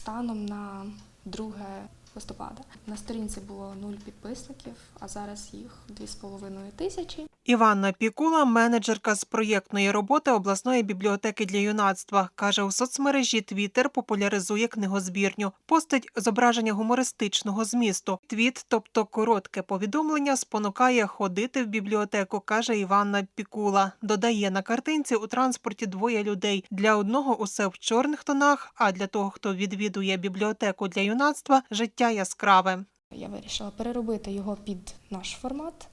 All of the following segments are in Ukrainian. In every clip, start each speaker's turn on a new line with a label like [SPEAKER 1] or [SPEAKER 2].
[SPEAKER 1] станом на 2 листопада. На сторінці було нуль підписників, а зараз їх 2,5 тисячі.
[SPEAKER 2] Іванна Пікула, менеджерка з проєктної роботи обласної бібліотеки для юнацтва, каже, у соцмережі Твіттер популяризує книгозбірню, постить зображення гумористичного змісту. Твіт, тобто коротке повідомлення, спонукає ходити в бібліотеку, каже Іванна Пікула. Додає на картинці у транспорті двоє людей. Для одного усе в чорних тонах, а для того, хто відвідує бібліотеку для юнацтва, життя яскраве.
[SPEAKER 1] Я вирішила переробити його під наш формат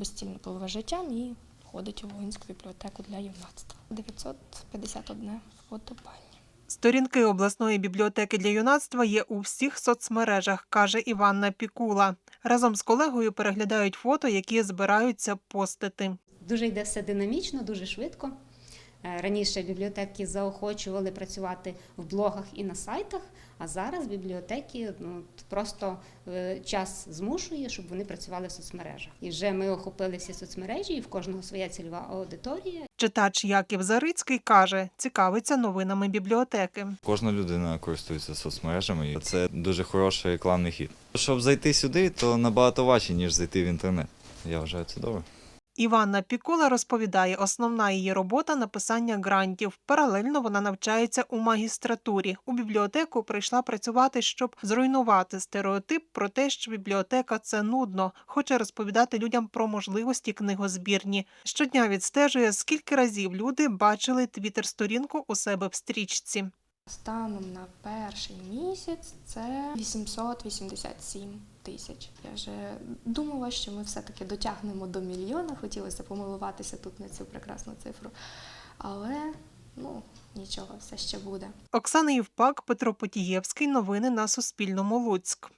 [SPEAKER 1] безцільне пливе життям і ходить у Волинську бібліотеку для юнацтва. 951 вподобання.
[SPEAKER 2] Сторінки обласної бібліотеки для юнацтва є у всіх соцмережах, каже Іванна Пікула. Разом з колегою переглядають фото, які збираються постити.
[SPEAKER 3] Дуже йде все динамічно, дуже швидко. Е, Раніше бібліотеки заохочували працювати в блогах і на сайтах, а зараз бібліотеки ну, просто е, час змушує, щоб вони працювали в соцмережах. І вже ми охопили всі соцмережі, і в кожного своя цільова аудиторія.
[SPEAKER 2] Читач Яків Зарицький каже, цікавиться новинами бібліотеки.
[SPEAKER 4] Кожна людина користується соцмережами, і це дуже хороший рекламний хід. Щоб зайти сюди, то набагато важче, ніж зайти в інтернет. Я вважаю це добре.
[SPEAKER 2] Іванна Пікула розповідає, основна її робота написання грантів. Паралельно вона навчається у магістратурі. У бібліотеку прийшла працювати, щоб зруйнувати стереотип про те, що бібліотека це нудно. Хоче розповідати людям про можливості книгозбірні. Щодня відстежує, скільки разів люди бачили твіттер-сторінку у себе в стрічці.
[SPEAKER 1] Станом на перший місяць це 887 тисяч. Я вже думала, що ми все-таки дотягнемо до мільйона. Хотілося помилуватися тут на цю прекрасну цифру. Але ну нічого, все ще буде.
[SPEAKER 2] Оксана Євпак, Петро Потієвський. Новини на Суспільному. Луцьк.